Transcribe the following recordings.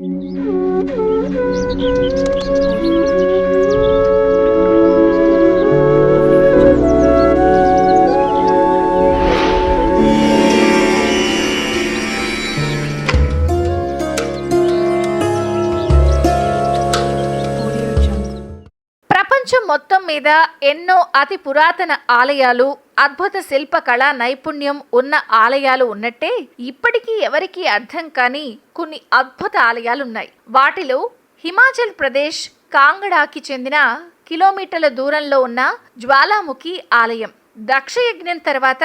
うん。మొత్తం మీద ఎన్నో అతి పురాతన ఆలయాలు అద్భుత శిల్పకళా నైపుణ్యం ఉన్న ఆలయాలు ఉన్నట్టే ఇప్పటికీ ఎవరికీ అర్థం కాని కొన్ని అద్భుత ఆలయాలున్నాయి. వాటిలో హిమాచల్ ప్రదేశ్ కాంగడాకి చెందిన కిలోమీటర్ల దూరంలో ఉన్న జ్వాలాముఖి ఆలయం. దక్షయజ్ఞం తర్వాత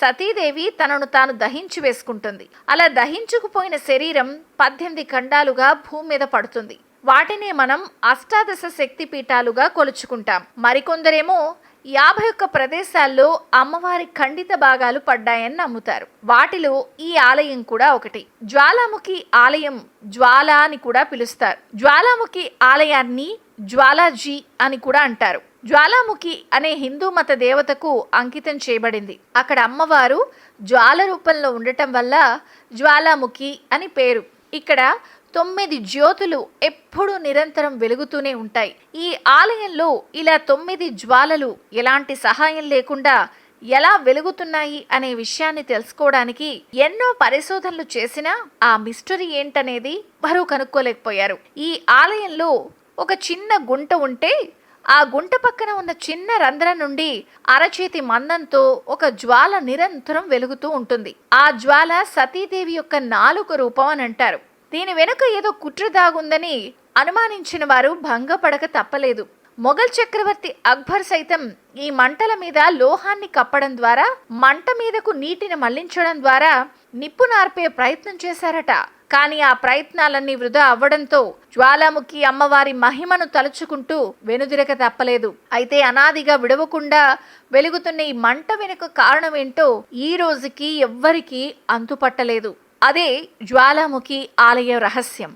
సతీదేవి తనను తాను దహించి వేసుకుంటుంది. అలా దహించుకుపోయిన శరీరం పద్దెనిమిది ఖండాలుగా భూమి మీద పడుతుంది. వాటినే మనం అష్టాదశ శక్తి పీఠాలుగా కొలుచుకుంటాం. మరికొందరేమో యాభై ఒక్క ప్రదేశాల్లో అమ్మవారి ఖండిత భాగాలు పడ్డాయని నమ్ముతారు. వాటిలో ఈ ఆలయం కూడా ఒకటి. జ్వాలాముఖి ఆలయం జ్వాల అని కూడా పిలుస్తారు. జ్వాలాముఖి ఆలయాన్ని జ్వాలాజీ అని కూడా అంటారు. జ్వాలాముఖి అనే హిందూ మత దేవతకు అంకితం చేయబడింది. అక్కడ అమ్మవారు జ్వాల రూపంలో ఉండటం వల్ల జ్వాలాముఖి అని పేరు. ఇక్కడ తొమ్మిది జ్యోతులు ఎప్పుడూ నిరంతరం వెలుగుతూనే ఉంటాయి. ఈ ఆలయంలో ఇలా తొమ్మిది జ్వాలలు ఎలాంటి సహాయం లేకుండా ఎలా వెలుగుతున్నాయి అనే విషయాన్ని తెలుసుకోవడానికి ఎన్నో పరిశోధనలు చేసినా ఆ మిస్టరీ ఏంటనేది మరో కనుక్కోలేకపోయారు. ఈ ఆలయంలో ఒక చిన్న గుంట ఉంటే ఆ గుంట పక్కన ఉన్న చిన్న రంధ్రం నుండి అరచేతి మందంతో ఒక జ్వాల నిరంతరం వెలుగుతూ ఉంటుంది. ఆ జ్వాల సతీదేవి యొక్క నాలుక రూపం అని అంటారు. దీని వెనుక ఏదో కుట్ర దాగుందని అనుమానించిన వారు భంగపడక తప్పలేదు. మొఘల్ చక్రవర్తి అక్బర్ సైతం ఈ మంటల మీద లోహాన్ని కప్పడం ద్వారా మంట మీదకు నీటిని మళ్ళించడం ద్వారా నిప్పు నార్పే ప్రయత్నం చేశారట. కానీ ఆ ప్రయత్నాలన్నీ వృధా అవ్వడంతో జ్వాలాముఖి అమ్మవారి మహిమను తలుచుకుంటూ వెనుదిరక తప్పలేదు. అయితే అనాదిగా విడవకుండా వెలుగుతున్న ఈ మంట వెనుక కారణమేంటో ఈ రోజుకి ఎవ్వరికీ అంతుపట్టలేదు. అదే జ్వాలాముఖి ఆలయ రహస్యం.